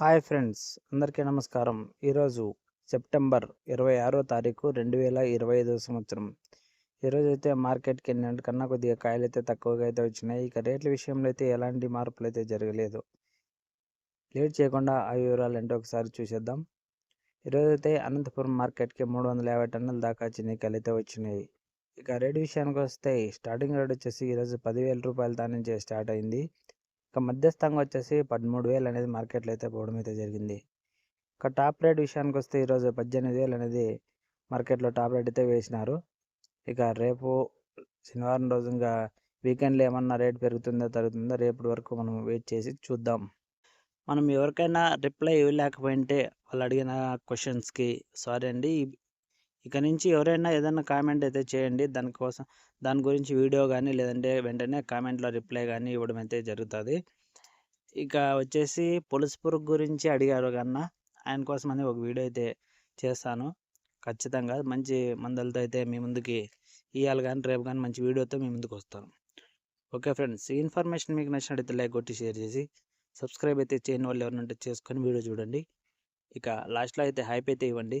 Hi friends అందరికీ నమస్కారం. ఈరోజు సెప్టెంబర్ ఇరవై ఆరో తారీఖు రెండు వేల ఇరవై ఐదో సంవత్సరం. ఈరోజు అయితే మార్కెట్కి కన్నా కొద్దిగా కాయలు అయితే తక్కువగా అయితే వచ్చినాయి. ఇక రేట్ల విషయంలో అయితే ఎలాంటి మార్పులు అయితే జరగలేదు. లేట్ చేయకుండా ఆ వివరాలు ఏంటో ఒకసారి చూసేద్దాం. ఈరోజు అయితే అనంతపురం మార్కెట్కి మూడు వందల యాభై టన్నుల దాకా చిన్నికాయలు అయితే వచ్చినాయి. ఇక రేట్ విషయానికి వస్తే స్టార్టింగ్ రేట్ వచ్చేసి ఈరోజు పదివేల రూపాయల దాని నుంచి స్టార్ట్ అయింది. ఇక మధ్యస్థంగా వచ్చేసి పదమూడు వేలు అనేది మార్కెట్లో అయితే పోవడం అయితే జరిగింది. ఇక టాప్ రేట్ విషయానికి వస్తే ఈరోజు పద్దెనిమిది వేలు అనేది మార్కెట్లో టాప్ రేట్ అయితే వేసినారు. ఇక రేపు శనివారం రోజు ఇంకా వీకెండ్లో ఏమన్నా రేట్ పెరుగుతుందో తగ్గుతుందో రేపటి వరకు మనం వెయిట్ చేసి చూద్దాం. మనం ఎవరికైనా రిప్లై ఇవ్వలేకపోయింటే వాళ్ళు అడిగిన క్వశ్చన్స్కి సారీ అండి ఇక నుంచి ఎవరైనా ఏదైనా కామెంట్ అయితే చేయండి. దానికోసం దాని గురించి వీడియో కానీ లేదంటే వెంటనే కామెంట్లో రిప్లై కానీ ఇవ్వడం అయితే జరుగుతుంది. ఇక వచ్చేసి పులుసు పురుగు గురించి అడిగారు కన్నా ఆయన కోసం అని ఒక వీడియో అయితే చేస్తాను. ఖచ్చితంగా మంచి మందులతో అయితే మీ ముందుకి ఇవాళ కానీ రేపు కానీ మంచి వీడియోతో మీ ముందుకు వస్తాను. ఓకే ఫ్రెండ్స్ ఈ ఇన్ఫర్మేషన్ మీకు నచ్చినట్టయితే లైక్ కొట్టి షేర్ చేసి సబ్స్క్రైబ్ అయితే చేయని వాళ్ళు ఎవరినంటే చేసుకొని వీడియో చూడండి. ఇక లాస్ట్లో అయితే హైప్ అయితే ఇవ్వండి.